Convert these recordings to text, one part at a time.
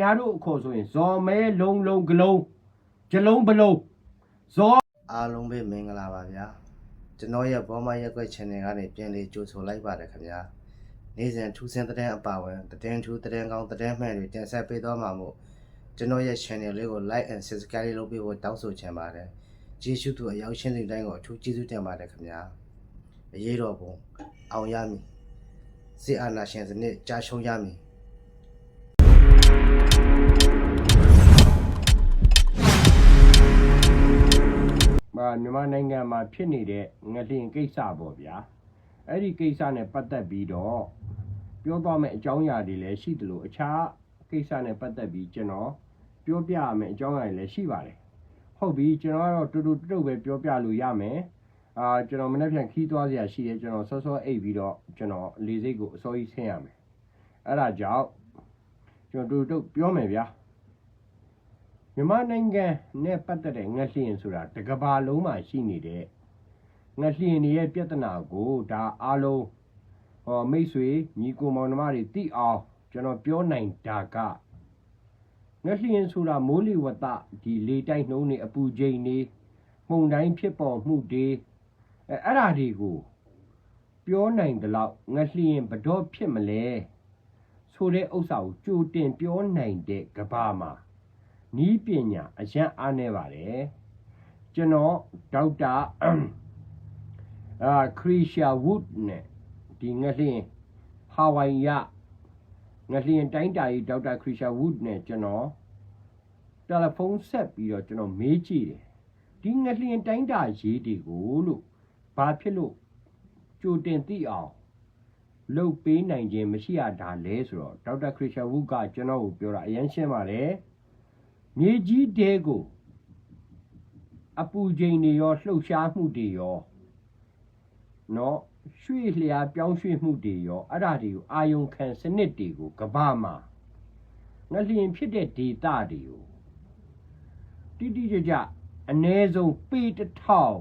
မားတို့အခေါ်ဆိုရင်ဇော်မဲလုံးလုံးဂလုံးဂျလုံးဘလုံးဇော်အားလုံးပဲမင်္ဂလာပါဗျာကျွန်တော်ရဲ့ဘောမရက်ွက် channel ကနေပြန်လေးကြိုဆိုလိုက်ပါတယ်ခင်ဗျာနေ့စဉ်ထူးဆန်းတဲ့အပါဝင်သတင်းထူးသတင်းကောင်းသတင်းမှန်တွေတင်ဆက်ပေးသွားမှာမို့ကျွန်တော်ရဲ့ channel လေးကို like and subscribe လေးလုပ်ပေးဖို့တောင်းဆိုချင်ပါတယ်ကျေးဇူးတူအရောက်ရှင်းတဲ့တိုင်းကိုအထူးကျေးဇူးတင်ပါတယ်ခင်ဗျာအရေးတော်ပုံအောင်ရမည်စစ်အာဏာရှင်စနစ်ကြာရှုံးရမည် မာမြန်မာနိုင်ငံမှာဖြစ်နေတဲ့ငလျင်ကိစ္စပေါ့ဗျာအဲ့ဒီကိစ္စနဲ့ပတ်သက်ပြီးတော့ပြောသွားမယ့်အကြောင်းအရာတွေလည်းရှိတယ်လို့အခြားကိစ္စနဲ့ပတ်သက်ပြီးကျွန်တော်ပြောပြရမယ့်အကြောင်းအရာတွေလည်းရှိပါတယ်ဟုတ်ပြီကျွန်တော်ကတော့တူတူတုတ်ပဲပြောပြလို့ရမယ်အာကျွန်တော်မနေ့ပြန်ခီးသွားစရာရှိတယ်ကျွန်တော်စောစောအိပ်ပြီးတော့ကျွန်တော်လေစိတ်ကိုအစောကြီးဆင်းရမယ်အဲ့ဒါကြောင့်ကျွန်တော်တူတူတုတ်ပြောမယ်ဗျာ မြန်မာနိုင်ငံနဲ့ပတ်သက်တဲ့ငလျင်ဆိုတာတစ်ကမ္ဘာလုံးမှာရှိနေတဲ့ငလျင်တွေရဲ့ပြဿနာကိုဒါအားလုံးဟောမိတ်ဆွေညီကိုမောင်နှမတွေသိအောင်ကျွန်တော်ပြောနိုင်တာကငလျင်ဆိုတာမိုးလေဝသဒီလေတိုက်နှုံးတွေအပူချိန်တွေမှုန်တိုင်းဖြစ်ပေါ်မှုတွေအဲအဲ့ဓာတွေကိုပြောနိုင်တယ်လို့ငလျင်ဘယ်တော့ဖြစ်မလဲဆိုတဲ့ဥစ္စာကိုကြိုတင်ပြောနိုင်တဲ့ကမ္ဘာမှာ နီးပညာအရန်အားနေပါတယ်ကျွန်တော်ဒေါက်တာအာခရီရှာဝုဒ်နဲ့ဒီငလျင်ဟာဝိုင်ယငလျင်တိုင်းတာကြီးဒေါက်တာခရီရှာဝုဒ်နဲ့ကျွန်တော်တယ်လီဖုန်းဆက်ပြီးတော့ကျွန်တော်မေးကြည့်တယ်ဒီငလျင်တိုင်းတာရေးတွေကိုလို့ဘာဖြစ်လို့ကြိုတင်သိအောင်လုတ်ပေးနိုင်ခြင်းမရှိရတာလဲဆိုတော့ဒေါက်တာခရီရှာဝုဒ်ကကျွန်တော်ကိုပြောတာအရင်ရှင်းပါတယ် မြေကြီးတဲကိုအပူချိန်တွေရောလှုပ်ရှားမှုတွေရောနော်ရွှေ့လျားပြောင်းရွှေ့မှုတွေရောအဲ့ဒါတွေကိုအာယုံခံစနစ်တွေကိုကဘာမှာငလျင်ဖြစ်တဲ့ဒေတာတွေကိုတိတိကျကျအ ਨੇ ဆုံးပေတစ်ထောင်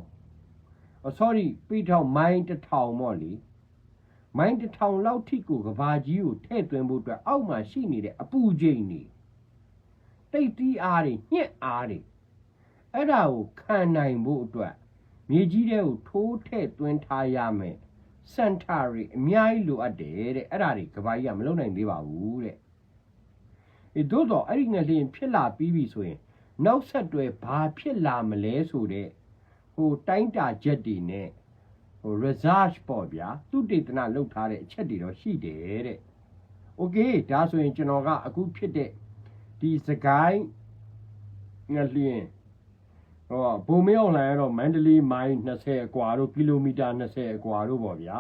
အော် sorry ပေတစ်ထောင်မိုင်းတစ်ထောင်ပေါ့လေမိုင်းတစ်ထောင်လောက်ထိကိုကဘာကြီးကိုထည့်သွင်းဖို့အတွက်အောက်မှာရှိနေတဲ့အပူချိန်တွေ တိတ်တီးအားတွေညှက်အားတွေအဲ့ဒါကိုခံနိုင်ဖို့အတွက်မြေကြီးတဲ့ကိုထိုးထည့်သွင်းထားရမယ်စန်တာတွေအများကြီးလိုအပ်တယ်တဲ့အဲ့ဒါတွေကဘာကြီးကမလုပ်နိုင်သေးပါဘူးတဲ့အဲတို့တော့အဲ့ဒီငလျင်ဖြစ်လာပြီးပြီဆိုရင် နောက်ဆက်တွဲဘာဖြစ်လာမလဲဆိုတဲ့ဟိုတိုင်းတာချက်တွေနဲ့ဟို research ပေါ့ဗျာသူတေသနလုပ်ထားတဲ့အချက်တွေတော့ရှိတယ်တဲ့ okay ဒါဆိုရင်ကျွန်တော်ကအခုဖြစ်တဲ့ ဒီစကိုင်းငလျင်ဟောဘုံမရောက်လာရတော့မန္တလေးမိုင်20အကွာတို့ကီလိုမီတာ20အကွာတို့ပေါ့ဗျာ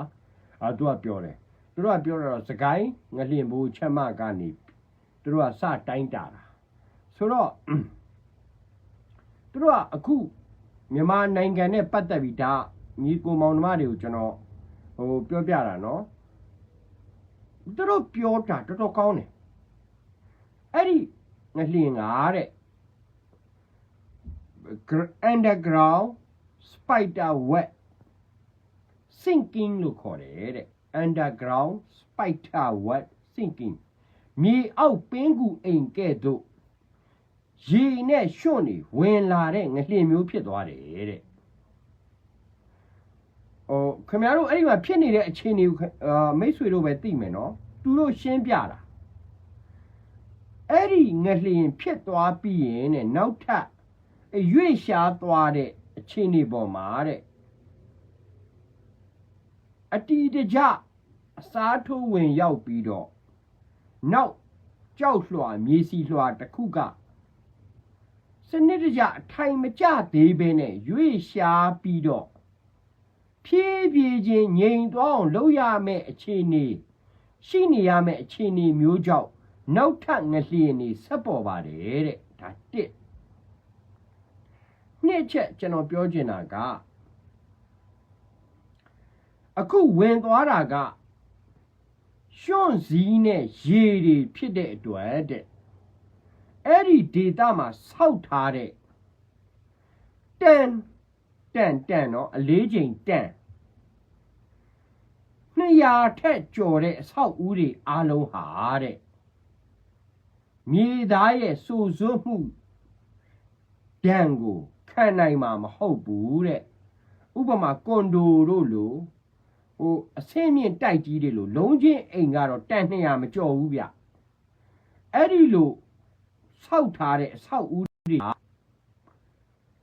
အဲသူကပြောတယ်သူတို့ကပြောတော့စကိုင်းငလျင်ဘူချက်မကနေသူတို့ကစတိုင်းတာတာဆိုတော့သူတို့ကအခုမြန်မာနိုင်ငံနဲ့ပတ်သက်ပြီးဒါညီကိုမောင်နှမတွေကိုကျွန်တော်ဟိုပြောပြတာနော်သူတို့ပြောတာတော်တော်ကောင်းတယ်အဲ့ဒီ ငလျင်ကတဲ့ gr- underground spider web sinking လို့ခေါ်တယ်တဲ့ underground spider web sinking မြေအောက်ပင်ကူအိမ်ကဲ့သို့ရေနဲ့ရွှွန့်နေဝင်လာတဲ့ငလျင်မျိုးဖြစ်သွားတယ်တဲ့ဟိုခင်ဗျားတို့အဲ့ဒီမှာဖြစ်နေတဲ့အခြေအနေကိုခအာမိတ်ဆွေတို့ပဲသိမယ်နော်သူတို့ရှင်းပြတာ အဲ့ဒီငလျင်ဖြစ်သွားပြီးရင်တဲ့နောက်ထပ်အရွေ့ရှားသွားတဲ့အခြေအနေပေါ်မှာတဲ့အတီတကြအစားထိုးဝင်ရောက်ပြီးတော့နောက်ကြောက်လွှာမြေစီလွှာတစ်ခုကစနစ်တကျအထိုင်မကျသေးဘဲနဲ့ရွေ့ရှားပြီးတော့ဖြည်းဖြည်းချင်းငြိမ်သွားအောင်လုပ်ရမယ့်အခြေအနေရှိနေရမယ့်အခြေအနေမျိုးကြောင့် နောက်ထပ်ငလျင်နေဆက်ပေါ်ပါတယ်တဲ့ဒါတစ်နှစ်ချက်ကျွန်တော်ပြောချင်တာကအခုဝင်သွားတာကရွှွန်စည်းနဲ့ရေတွေဖြစ်တဲ့အတွက်တဲ့အဲ့ဒီဒေတာမှာစောက်ထားတဲ့တန်တန်တန်တော့အလေးချိန်တန်200ထက်ကျော်တဲ့အဆောက်အဦတွေအားလုံးဟာတဲ့ မြေသားရဲ့စိုးစွတ်မှုဒဏ်ကိုခံနိုင်မှာမဟုတ်ဘူးတဲ့ဥပမာကွန်ဒိုတို့လိုဟိုအဆင့်မြင့်တိုက်ကြီးတွေလိုလုံးချင်းအိမ်ကတော့တန်200မကျော်ဘူးဗျအဲ့ဒီလိုဆောက်ထားတဲ့အဆောက်အဦတွေဟာ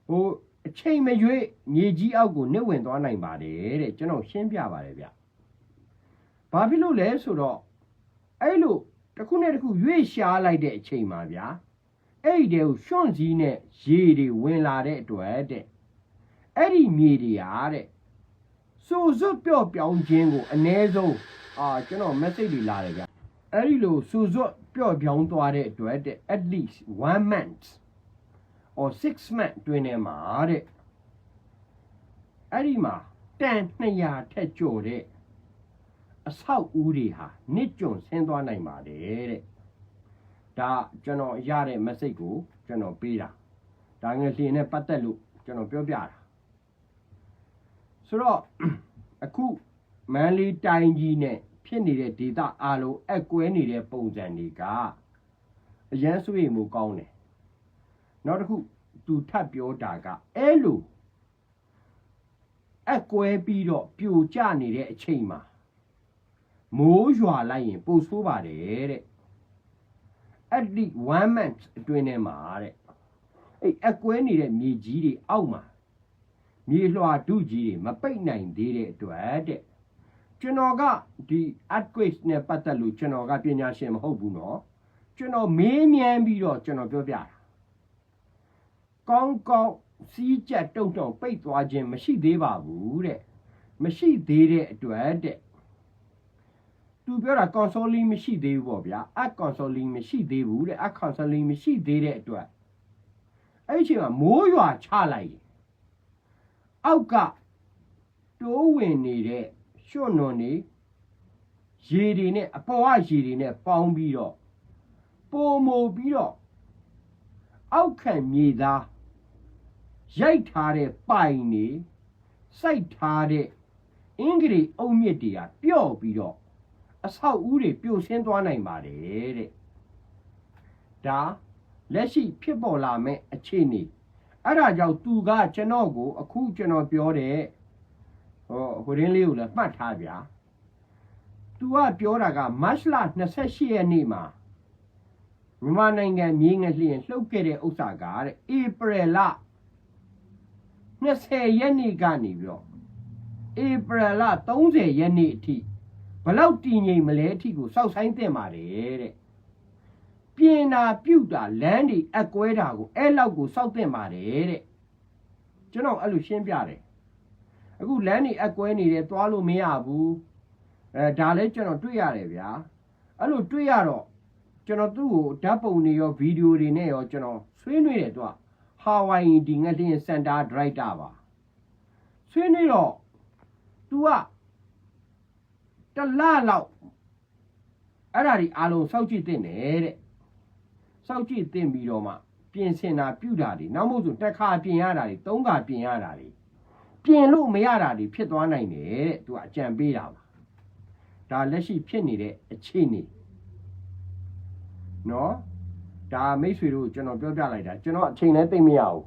ဟိုအချိန်မရွေးမြေကြီးအောက်ကိုနှိမ့်ဝင်သွားနိုင်ပါတယ်တဲ့ကျွန်တော်ရှင်းပြပါတယ်ဗျဘာဖြစ်လို့လဲဆိုတော့အဲ့လို တစ်ခုနဲ့တစ်ခုရွေ့ရှားလိုက်တဲ့အချိန်မှာဗျာအဲ့ဒီတဲကိုရွှွန့်စည်းနဲ့ရေတွေဝင်လာတဲ့အတွက်တဲ့အဲ့ဒီမြေတွေဟာတဲ့စိုးစွတ်ပြော့ပြောင်းခြင်းကိုအ ਨੇ ဆုံးအာကျွန်တော် message တွေလာတယ်ဗျအဲ့ဒီလိုစိုးစွတ်ပြော့ပြောင်းသွားတဲ့အတွက်တဲ့ at least 1 month or 6 month တွင်ထဲမှာတဲ့အဲ့ဒီမှာတန်200ထက်ကျော်တဲ့ အဆောက်အဦတွေဟာနစ်ကျွန်းဆင်းသွားနိုင်ပါတယ်တဲ့ဒါကျွန်တော်ရတဲ့ message ကိုကျွန်တော်ပေးတာဒါငယ်လျင်နဲ့ပတ်သက်လို့ကျွန်တော်ပြောပြတာဆိုတော့အခုမန်လေးတိုင်းကြီးနဲ့ဖြစ်နေတဲ့ဒေတာအားလုံးအကွဲနေတဲ့ပုံစံတွေကအရန်ဆွေးမှုကောင်းတယ်နောက်တစ်ခုသူထပ်ပြောတာကအဲ့လိုအကွဲပြီးတော့ပြိုကျနေတဲ့အချိန်မှာ မိုးရွာလိုက်ရင်ပိုဆိုးပါတယ်တဲ့ at least 1 month အတွင်းထဲမှာတဲ့အဲ့အကွဲနေတဲ့မြေကြီးတွေအောက်မှာမြေလွှာဒုကြီးတွေမပိတ်နိုင်သေးတဲ့အတွက်တဲ့ကျွန်တော်ကဒီ earthquake နဲ့ပတ်သက်လို့ကျွန်တော်ကပညာရှင်မဟုတ်ဘူးเนาะကျွန်တော်မေးမြန်းပြီးတော့ကျွန်တော်ပြောပြတာကောင်းကောင်းစီးကြက်တုံတုံပိတ်သွားခြင်းမရှိသေးပါဘူးတဲ့မရှိသေးတဲ့အတွက်တဲ့ သူပြောတာ consoling မရှိသေးဘူးပေါ့ဗျာအ consoling မရှိသေးဘူးတဲ့အ consoling မရှိသေးတဲ့အတွက်အဲ့ဒီအချိန်မှာမိုးရွာချလိုက်ရင်အောက်ကတိုးဝင်နေတဲ့ရွှွန့်နွန်နေရေတွေနဲ့အပေါ်ကရေတွေနဲ့ပေါင်းပြီးတော့ပုံမိုပြီးတော့အောက်ခံမြေသားရိုက်ထားတဲ့ပိုင်နေစိုက်ထားတဲ့အင်္ဂလိပ်အုံမြစ်တွေကပျော့ပြီးတော့ အဆောက်အဦတွေပြိုဆင်းသွားနိုင်ပါတယ်တဲ့ဒါလက်ရှိဖြစ်ပေါ်လာမဲ့အခြေအနေအဲ့ဒါကြောင့်သူကကျွန်တော်ကို အခုကျွန်တော်ပြောတဲ့ဟိုဟိုရင်းလေးကိုလည်းမှတ်ထားဗျာသူကပြောတာကမတ်လ28ရက်နေ့မှာမြန်မာနိုင်ငံမြေငလျင်လှုပ်ခဲ့တဲ့ဥစ္စာကတဲ့ဧပြီလ20ရက်နေ့ကနေပြီးတော့ဧပြီလ30ရက်နေ့အထိ ဘလောက်တည်ငြိမ်မလဲအထိကိုစောက်ဆိုင်တင်ပါတယ်တဲ့ပြင်တာပြုတ်တာလမ်းတွေအကွဲတာကိုအဲ့လောက်ကိုစောက်တင်ပါတယ်တဲ့ကျွန်တော်အဲ့လိုရှင်းပြတယ်အခုလမ်းတွေအကွဲနေတယ်သွားလို့မရဘူးအဲဒါလည်းကျွန်တော်တွေ့ရတယ်ဗျာအဲ့လိုတွေ့ရတော့ကျွန်တော်သူ့ကိုဓာတ်ပုံတွေရောဗီဒီယိုတွေနဲ့ရောကျွန်တော်ဆွေးနွေးတယ်သူကဟာဝိုင်ဒီငလျင်စင်တာဒရိုက်တာပါဆွေးနွေးတော့ तू က တလလောက်အဲ့ဒါဒီအားလုံးစောက်ကြည့်တင်တယ်တဲ့စောက်ကြည့်တင်ပြီးတော့မှပြင်ဆင်တာပြုတာတွေနောက်မို့ဆိုတစ်ခါပြင်ရတာတွေသုံးခါပြင်ရတာတွေပြင်လို့မရတာတွေဖြစ်သွားနိုင်တယ်တဲ့သူကအကြံပေးတာပါဒါလက်ရှိဖြစ်နေတဲ့အခြေအနေနော်ဒါမိတ်ဆွေတို့ကျွန်တော်ပြောပြလိုက်တာကျွန်တော်အချိန်လည်းသိမ့်မရဘူး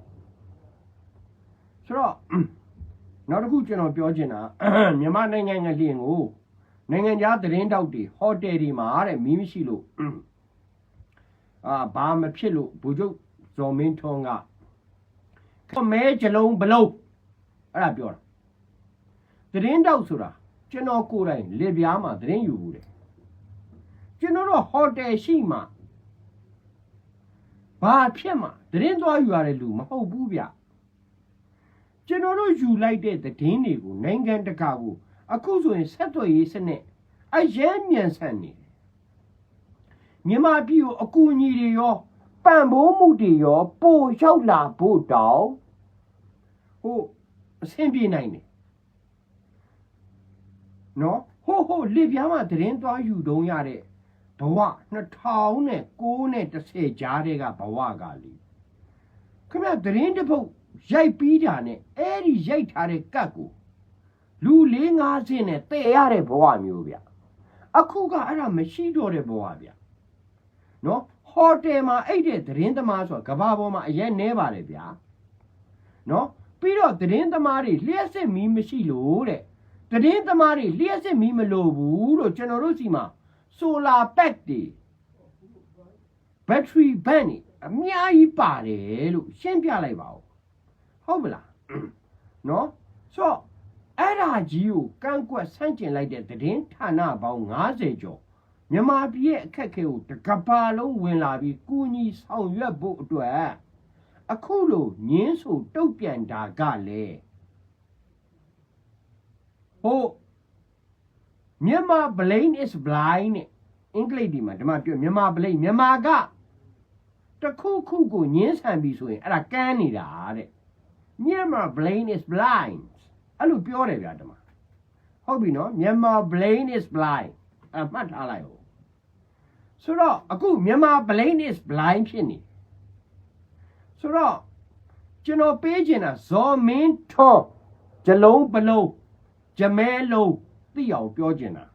ဆိုတော့နောက်တစ်ခုကျွန်တော်ပြောချင်တာမြန်မာနိုင်ငံငလျင်ကို နိုင်ငံခြားသတင်းတောက်တွေဟိုတယ်တွေမှာတဲ့မီးမရှိလို့အာဘာမဖြစ်လို့ဘူချုပ်ဇော်မင်းထွန်းကခမဲကြလုံးဘလုံးအဲ့ဒါပြောတာသတင်းတောက်ဆိုတာကျွန်တော်ကိုယ်တိုင်လေပြားမှာသတင်းယူဘူးတယ်ကျွန်တော်တို့ဟိုတယ်ရှိမှဘာဖြစ်မှသတင်းသွားယူရတဲ့လူမဟုတ်ဘူးဗျကျွန်တော်တို့ယူလိုက်တဲ့သတင်းတွေကိုနိုင်ငံတကာကို အခုဆိုရင်ဆက်သွယ်ရေးစနစ်အရင်မြန်ဆန်နေတယ်မြန်မာပြည်ကိုအကူအညီတွေရောပံ့ပိုးမှုတွေရောပို့ရောက်လာဖို့တောင်ဟိုအဆင်ပြေနိုင်တယ်နော်ဟိုဟိုလေပြားမှာသတင်းသွားယူတုံးရတဲ့ဘဝ2009နဲ့10ကြားတဲ့ကဘဝကလေခင်ဗျသတင်းတစ်ပုတ်ရိုက်ပြီးတာနဲ့အဲ့ဒီရိုက်ထားတဲ့ကတ်ကို လူ၄50နဲ့တည်ရတဲ့ဘဝမျိုးဗျအခုကအဲ့ဒါမရှိတော့တဲ့ဘဝဗျနော်ဟဟိုတယ်မှာအိတ်တဲ့သတင်းသမားဆိုတာကဘာပေါ်မှာအရင်နဲပါတယ်ဗျာနော်ပြီးတော့သတင်းသမားတွေလျှက်စစ်မီးမရှိလို့တဲ့သတင်းသမားတွေလျှက်စစ်မီးမလို့ဘူးလို့ကျွန်တော်တို့စီမှာဆိုလာပက်တွေဘက်ထရီဘန့်တွေအများကြီးပါတယ်လို့ရှင်းပြလိုက်ပါဦးဟုတ်မလားနော်ဆိုတော့အဲ့ ဒါကြီးကိုကန့်ကွက်ဆန့်ကျင်လိုက်တဲ့သတင်းဌာနပေါင်း90ကျော်မြန်မာပြည်ရဲ့အခက်အခဲကိုတစ်ကမ္ဘာလုံးဝင်လာပြီးကူညီဆောင်ရွက်ဖို့အတွက်အခုလိုညင်းဆိုတုတ်ပြန်တာကလည်းဟိုမြန်မာ blame is blind နဲ့အင်္ဂလိပ်ဒီမှာဒီမှာပြောမြန်မာ blame မြန်မာကတစ်ခုခုကိုညင်းဆန်ပြီဆိုရင်အဲ့ဒါကန်းနေတာတဲ့မြန်မာ blame is blind အဲ့လိုပြောတယ်ဗျာဒီမှာဟုတ်ပြီနော်မြန်မာ blame is blind အမှတ်ထားလိုက်ဟုတ်ဆိုတော့အခုမြန်မာ blame is blind ဖြစ်နေဆိုတော့ကျွန်တော်ပေးချင်တာဇော်မင်းထွန်းဂျလုံးပလုံးဂျမဲလုံးသိအောင်ပြောချင်တာ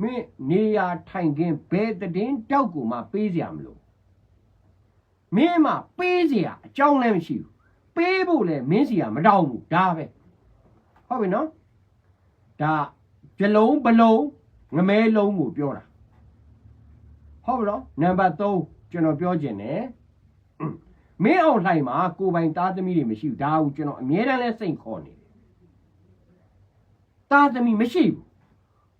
မင်းနေရာထိုင်ခင်းဘယ်တည်င်းတောက်ကိုမှပေးစရာမလိုမင်းမှပေးစရာအကြောင်းလည်းမရှိဘူးပေးဖို့လည်းမင်းစီကမတောင်းဘူးဒါပဲ ဟုတ်ပြီနော်ဒါဂျလုံးပလုံးငမဲလုံးကိုပြောတာဟုတ်ပြီနော်နံပါတ်3ကျွန်တော်ပြောခြင်းတယ်မင်းအောင်လှိုင်မှာကိုယ်ပိုင်သားသမီးတွေမရှိဘူးဒါကိုကျွန်တော်အမြဲတမ်းလဲစိတ်ခေါ်နေတယ်သားသမီးမရှိဘူး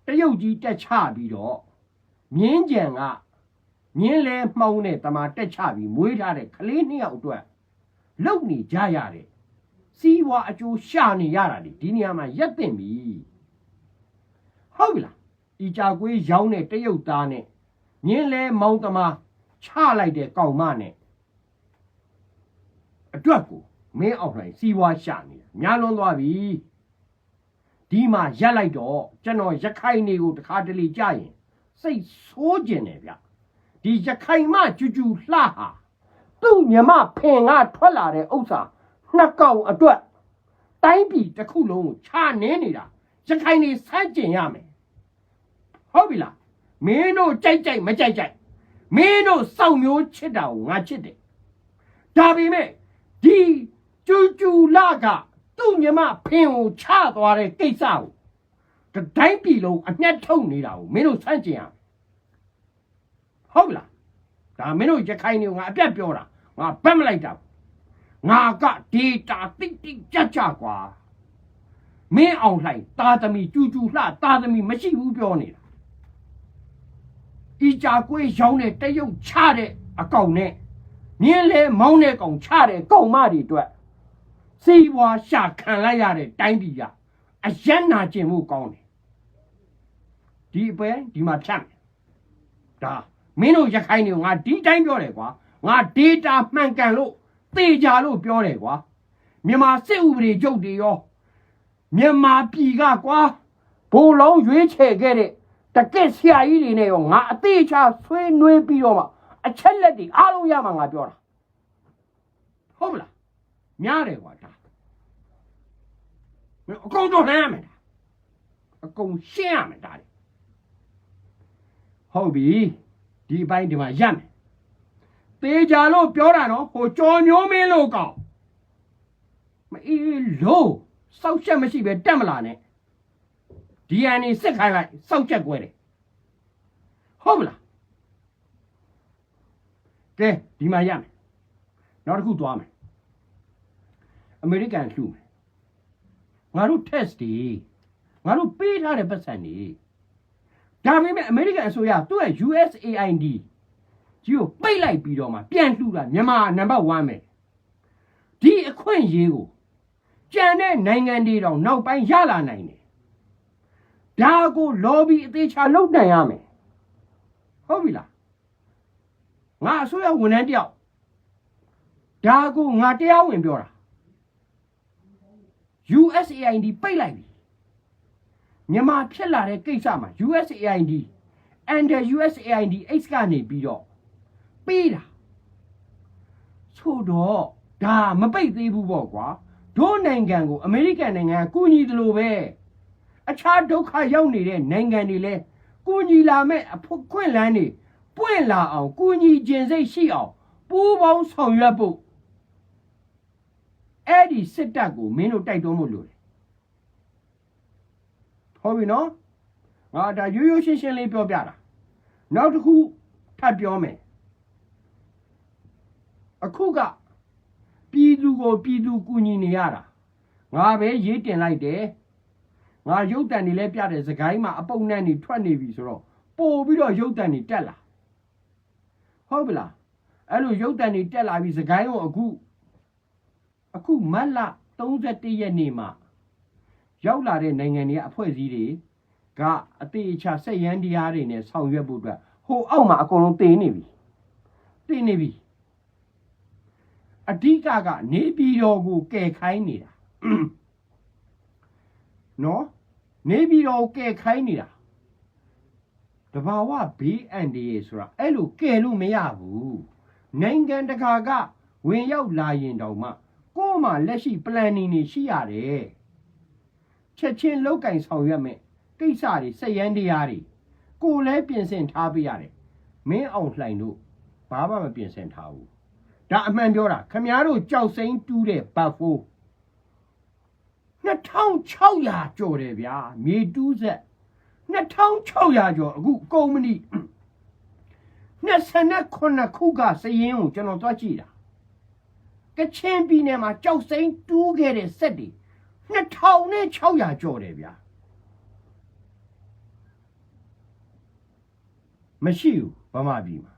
တရုတ်ကြီးတက်ချပြီးတော့မြင်းကြံကမြင်းလဲမှောင်းတဲ့တမာတက်ချပြီးမွေးထားတဲ့ကလေးနှစ်ယောက်အတွက်လုံနေကြရတယ် စီးပွားအကျိုးရှာနေရတာဒီဒီနေရာမှာရက်တင်ပြီဟုတ်ပြီလားဤကြကွေးရောင်းတဲ့တရုတ်သားနဲ့မြင်းလဲမောင်းသမားချလိုက်တဲ့ကောင်မနဲ့အတွက်ကိုမင်းအောင်နိုင်စီးပွားရှာနေတာညာလွန်သွားပြီဒီမှာရက်လိုက်တော့ကျွန်တော်ရခိုင်တွေကိုတခါတလေကြရင်စိတ်ဆိုးကျင်တယ်ဗျဒီရခိုင်မကျူကျူလှဟာသူ့မြမဖင်ကထွက်လာတဲ့ဥစ္စာ နှစ်ကောင်အတွက်တိုင်းပြည်တစ်ခုလုံးကိုခြာနေနေတာရခိုင်တွေစမ်းကျင်ရမယ်ဟုတ်ပြီလားမင်းတို့ကြိုက်ကြိုက်မကြိုက်ကြိုက်မင်းတို့စောင့်မျိုးချစ်တာကိုငါချစ်တယ်ဒါပေမဲ့ဒီကျူကျူလာကသူ့မြမဖင်ကိုချသွားတဲ့ကိစ္စကိုတတိုင်းပြည်လုံးအမျက်ထုတ်နေတာကိုမင်းတို့စမ်းကြင်ရမယ်ဟုတ်ပြီလားဒါမင်းတို့ရခိုင်တွေကိုငါအပြတ်ပြောတာငါဘက်မလိုက်တာ ငါကဒေတာတိတ်တိတ်ကြကြကွာမင်းအောင်လှိုင်တာသမီကျူကျူလှတာသမီမရှိဘူးပြောနေတာဤကြကွေးရောင်းတဲ့တရုတ်ချတဲ့အကောင်နဲ့မြင်းလဲမောင်းတဲ့ကောင်ချတဲ့ကောင်မတွေအတွက်စီးပွားရှာခံလိုက်ရတဲ့တိုင်းပြည်ကအယက်နာကျင်မှုကောင်းတယ်ဒီအပွဲဒီမှာဖြတ်မယ်ဒါမင်းတို့ရခိုင်တွေကိုငါဒီတိုင်းပြောတယ်ကွာငါဒေတာမှန်ကန်လို့ သေချာလို့ပြောတယ်ကွာမြန်မာစစ်ဥပဒေချုပ်တွေရောမြန်မာပြည်ကကွာဘိုးလုံးရွေးချယ်ခဲ့တဲ့တကက်ဆရာကြီးတွေနဲ့ရောငါအသေးချာဆွေးနွေးပြီးတော့မှအချက်လက်တွေအားလုံးရမှာငါပြောတာဟုတ်မလားများတယ်ကွာဒါမင်းအကုန်တော့လှမ်းရမယ်ဒါအကုန်ရှင်းရမယ်ဒါလေဟုတ်ပြီဒီအပိုင်းဒီမှာရမယ် တေချာလို့ပြောတာနော်ဟိုကြော်မျိုးမင်းလို့ကောင်မအေးလို့စောက်ချက်မရှိပဲတက်မလာနဲ့ DNA စစ်ခိုင်းလိုက်စောက်ချက်ကွဲတယ်ဟုတ်မလားကဲဒီမှာရမယ်နောက်တစ်ခုသွားမယ်အမေရိကန်လှူမယ်ငါတို့ test တွေငါတို့ပေးထားတဲ့ပတ်စံတွေဒါပေမဲ့အမေရိကန်အစိုးရသူ့ရဲ့ USAID ကြီးကိုပိတ်လိုက်ပြီးတော့မှပြန်လှူတာမြန်မာနံပါတ်1ပဲဒီအခွင့်အရေးကိုကြံတဲ့နိုင်ငံတွေတော့နောက်ပိုင်းရလာနိုင်တယ်ဒါကို lobby အသေးချာလုပ်နိုင်ရမယ်ဟုတ်ပြီလားငါအစိုးရဝန်ထမ်းတယောက်ဒါကိုငါတရားဝင်ပြောတာ USAID ပိတ်လိုက်ပြီမြန်မာဖြစ်လာတဲ့ကိစ္စမှာ USAID and USAID X ကနေပြီးတော့ ပေးတာဆိုတော့ဒါမပိတ်သေးဘူးပေါ့ကွာတို့နိုင်ငံကိုအမေရိကန်နိုင်ငံကကူညီတယ်လို့ပဲအခြားဒုက္ခရောက်နေတဲ့နိုင်ငံတွေလဲကိုညီလာမဲ့အဖို့ခွင့်လန်းနေပွင့်လာအောင်ကုညီခြင်းစိတ်ရှိအောင်ပူးပေါင်းဆောင်ရွက်ဖို့အဲ့ဒီစစ်တပ်ကိုမင်းတို့တိုက်တွန်းဖို့လိုတယ်ဟုတ်ပြီနော်ငါဒါရိုးရိုးရှင်းရှင်းလေးပြောပြတာနောက်တစ်ခုထပ်ပြောမယ် အခုကပြည်သူကိုပြည်သူကူညီနေရတာငါပဲရေးတင်လိုက်တယ်ငါရုပ်တံတွေလည်းပြတယ်စကိုင်းမှာအပုပ်နဲ့နေထွက်နေပြီဆိုတော့ပို့ပြီးတော့ရုပ်တံတွေတက်လာဟုတ်ပြီလားအဲ့လိုရုပ်တံတွေတက်လာပြီစကိုင်းကိုအခုအခုမတ်လ31ရက်နေ့မှာရောက်လာတဲ့နိုင်ငံတွေကအဖွဲ့အစည်းတွေကအသေးအချာဆက်ရန်တရားတွေနဲ့ဆောင်ရွက်ဖို့အတွက်ဟိုအောက်မှာအကုန်လုံးတည်နေပြီတည်နေပြီ အဓိကကနေပြည်တော်ကိုကယ်ခိုင်းနေတာနော်နေပြည်တော်ကိုကယ်ခိုင်းနေတာတဘာဝဘေးအန္တရာယ်ဆိုတာအဲ့လိုကယ်လို့မရဘူးနိုင်ငံတကာကဝင်ရောက်လာရင်တောင်မှကိုယ်မှလက်ရှိ planning တွေရှိရတယ်ချက်ချင်းလောက်ကင်ဆောင်ရွက်မယ်ကိစ္စတွေစက်ရန်တရားတွေကိုယ်လည်းပြင်ဆင်ထားပေးရတယ်မင်းအောင်လှိုင်တို့ဘာမှမပြင်ဆင်ထားဘူး ဒါအမှန်ပြောတာခမည်းတော်ကြောက်စိမ့်တူးတဲ့ဘတ်ဖိုး2600ကျော်တယ်ဗျာမြေတူးဆက်2600ကျော်အခုကုမ္ပဏီ29ခုကစည်ရင်ကိုကျွန်တော်သွားကြည့်တာကချင်ပြည်နယ်မှာကြောက်စိမ့်တူးခဲ့တဲ့စက်တွေ2600ကျော်တယ်ဗျာမရှိဘူးဗမာပြည်မှာ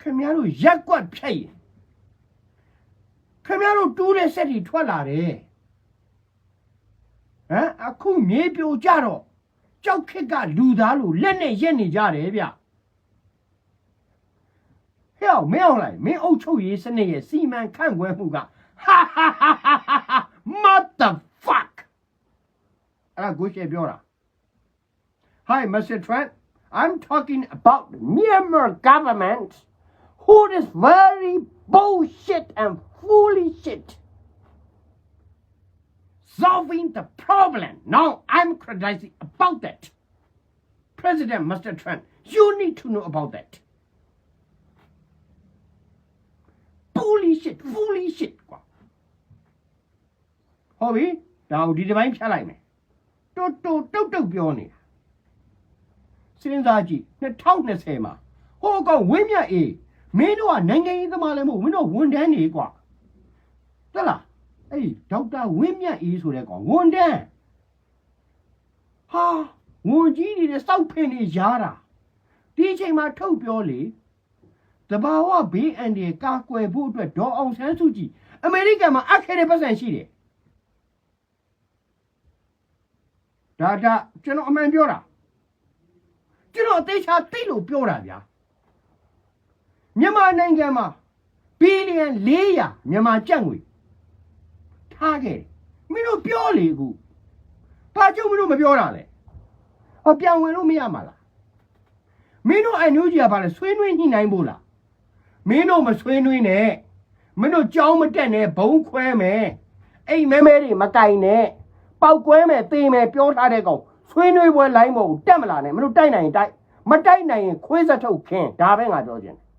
ခင်ဗျားတို့ရက်ကွက်ဖြတ်ရင်ခင်ဗျားတို့တူးတဲ့စက်တွေထွက်လာတယ်ဟမ်အခုမြေပြိုကြတော့ကြောက်ခက်ကလူသားလို့လက်နဲ့ရက်နေကြတယ်ဗျဟဲ့အောင်မင်းအောင်လိုက်မင်းအုပ်ချုပ်ရေးစနစ်ရဲ့စီမံခန့်ခွဲမှုကဟာဟာဟာဟာဟာ mother fuck အဲ့ဒါကိုရှေ့ပြောတာ Hi Mr. Trent I'm talking about Myanmar government who is very bullshit and foolish shit. Solving the problem. Now I'm criticizing about that. President Mr. Trump, you need to know about that. Foolish shit, foolish shit ကွာဟုတ်ပြီဒါကိုဒီတစ်ပိုင်းဖြတ်လိုက်မယ်တူတူတုတ်တုတ်ပြောနေတာစဉ်းစားကြည့်2020မှာဟိုကောင်ဝင်းမြတ်အေး မင်းတို့ကနိုင်ငံရေးသမားလည်းမဟုတ်မင်းတို့ဝန်တန်းနေကွာတက်လားအဲ့ဒီဒေါက်တာဝင်းမြတ်အေးဆိုတဲ့ကောင်ဝန်တန်းဟာဝန်ကြီးတွေနဲ့စောက်ဖင်နေရားတာဒီအချိန်မှာထုတ်ပြောလေတဘာဝဘေးအန္တရာယ်ကာကွယ်ဖို့အတွက်ဒေါ်အောင်ဆန်းစုကြည်အမေရိကန်မှာအပ်ခဲ့တဲ့ပတ်စံရှိတယ်ဒါဒါကျွန်တော်အမှန်ပြောတာကျွန်တော်အသေးချာသိလို့ပြောတာဗျာ မြန်မာနိုင်ငံမှာဘီလီယံ400မြန်မာကျပ်ငွေထားခဲ့တယ်မင်းတို့ပြောလေခုဘာကြောင့်မင်းတို့မပြောတာလဲဟောပြန်ဝင်လို့မရမှာလားမင်းတို့အန်ယူဂျီကဘာလဲဆွေးနွေးညှိနှိုင်းဖို့လားမင်းတို့မဆွေးနွေးနဲ့မင်းတို့ကြောင်းမတက်နဲ့ဘုံခွဲမယ်အိမ်မဲမဲတွေမကင်နဲ့ပောက်ကွဲမယ်သေမယ်ပြောထားတဲ့ကောင်ဆွေးနွေးပွဲလိုင်းပေါ်ကိုတက်မလာနဲ့မင်းတို့တိုက်နိုင်ရင်တိုက်မတိုက်နိုင်ရင်ခွေးစက်ထုတ်ခင်းဒါပဲငါပြောချင်တယ်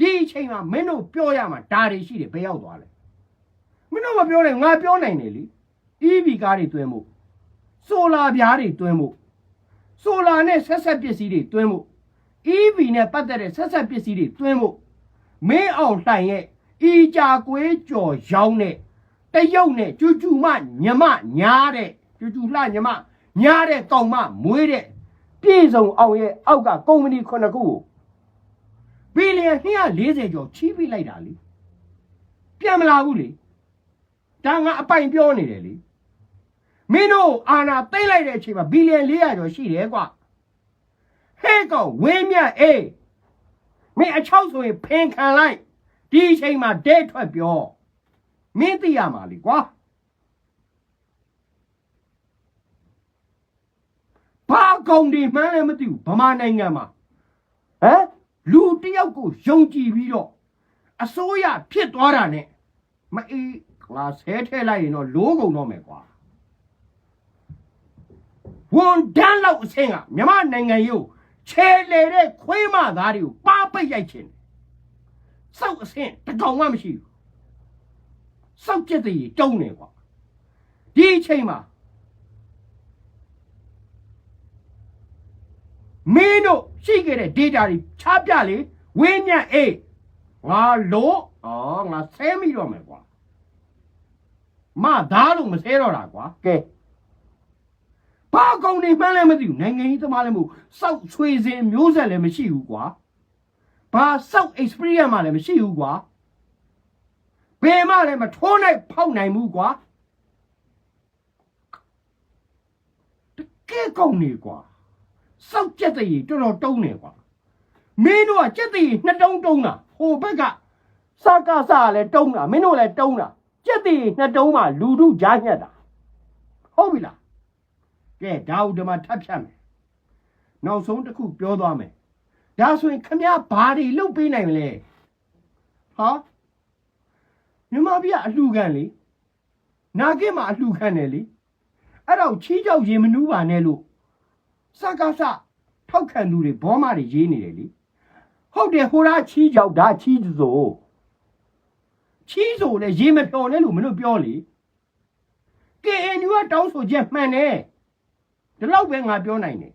ဒီအချိန်မှာမင်းတို့ပြောရမှာဒါတွေရှိတယ်ဘယ်ရောက်သွားလဲမင်းတို့မပြောနဲ့ငါပြောနိုင်တယ်လေ EV ကားတွေတွင်းမှုဆိုလာပြားတွေတွင်းမှုဆိုလာနဲ့ဆက်ဆက်ပစ္စည်းတွေတွင်းမှု EV နဲ့ပတ်သက်တဲ့ဆက်ဆက်ပစ္စည်းတွေတွင်းမှုမင်းအောင်လှိုင်ရဲ့ဤကြကွေးကြော်ရောင်းတဲ့တရုတ်နဲ့ကျူကျူမညမညားတဲ့ကျူကျူလှညမညားတဲ့ကောင်မမွေးတဲ့ပြည်စုံအောင်ရဲ့အောက်ကကုမ္ပဏီခုနှစ်ခုကို ဘီလီယံ240ကျော်ချီးပြလိုက်တာလေပြန်မလာဘူးလေဒါငါအပိုင်ပြောနေတယ်လေမင်းတို့အာနာသိမ့်လိုက်တဲ့အချိန်မှာဘီလီယံ400ကျော်ရှိတယ်ကွာဟဲ့ကောင်ဝင်းမြတ်အေးမင်းအချောက်ဆိုရင်ဖင်ခံလိုက်ဒီအချိန်မှာဒဲထွက်ပြောမင်းသိရမှာလေကွာဘာကောင်ဒီမှန်းလည်းမသိဘူးဗမာနိုင်ငံမှာဟမ် လူတယောက်ကိုယုံကြည်ပြီးတော့အစိုးရဖြစ်သွားတာနဲ့မအေးငါဆဲထဲလိုက်ရင်တော့လိုးကုန်တော့မယ်ကွာဝန်တန်းလောက်အဆင့်ကမြမနိုင်ငံရေးကိုချဲလေတဲ့ခွေးမသားတွေကိုပါပိတ်ရိုက်ချင်တယ်စောက်အဆင့်တစ်ကောင်မှမရှိဘူးစောက်ကျက်တဲ့တုံးနေကွာဒီအချိန်မှာ မင်းတို့ရှိခဲ့တဲ့ data တွေချပြလေဝင်းညံ့အေးငါလို့ဩငါဆဲမိတော့မယ်ကွာမသားလို့မဆဲတော့တာကွာကဲဘာကောင်နေမှန်းလည်းမသိဘူးနိုင်ငံကြီးသမားလည်းမဟုတ်စောက်ချွေစင်မျိုးဆက်လည်းမရှိဘူးကွာဘာစောက် experience မှလည်းမရှိဘူးကွာဘယ်မှလည်းမထိုးနိုင်ဖောက်နိုင်ဘူးကွာတကယ်ကောင်းနေကွာ စောက်ကြက်တဲ့ကြီးတော်တော်တုံးနေကွာမင်းတို့ကကြက်တဲ့ကြီးနှစ်တုံးတုံးတာဟိုဘက်ကစကားစားလည်းတုံးတာမင်းတို့လည်းတုံးတာကြက်တဲ့ကြီးနှစ်တုံးမှလူတို့ကြားညက်တာဟုတ်ပြီလားကဲဒါဥဒ္ဓမထပ်ဖြတ်မယ်နောက်ဆုံးတစ်ခုပြောသွားမယ်ဒါဆိုရင်ခမရဘာတွေလုပ်ပေးနိုင်မလဲဟာမြန်မာပြည်ကအလှခံလေနာဂစ်မှာအလှခံတယ်လေအဲ့တော့ချီးကြောက်ရင်မနှူးပါနဲ့လို့ စကားစထောက်ခံသူတွေဘောမတွေရေးနေတယ်လေဟုတ်တယ်ဟိုဒါချီးကြောက်ဒါချီးစိုးချီးစိုးလေရေးမဖြော်နဲ့လို့မင်းတို့ပြောလေ KNU ကတောင်းဆိုချက်မှန်တယ်ဒီလောက်ပဲငါပြောနိုင်တယ်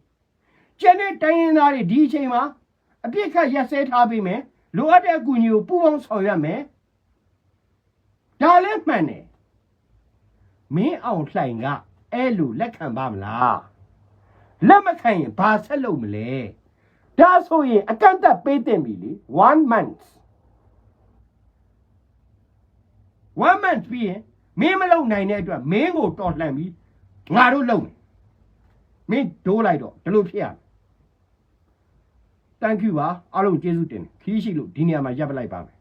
ကျန်တဲ့တိုင်းရင်းသားတွေဒီအချိန်မှာအပြစ်ခတ်ရက်စဲထားပေးမယ်လိုအပ်တဲ့အကူအညီကိုပူးပေါင်းဆောင်ရွက်မယ်ဒါလည်းမှန်တယ်မင်းအောင်လှိုင်ကအဲ့လိုလက်ခံပါမလား လက်မခံရင်ဘာဆက်လုပ်မလဲဒါဆိုရင်အကန့်အသတ်ပေးတင်ပြီလေ1 month 1 month ပြီးရင်မင်းမလုပ်နိုင်တဲ့အတွက်မင်းကိုတော်လှန်ပြီးငါတို့လုပ်မယ်မင်းဒိုးလိုက်တော့ဒီလိုဖြစ်ရမယ် thank you ပါအားလုံးကျေးဇူးတင်တယ်ခီးရှိလို့ဒီနေရာမှာရပ်ပလိုက်ပါမယ်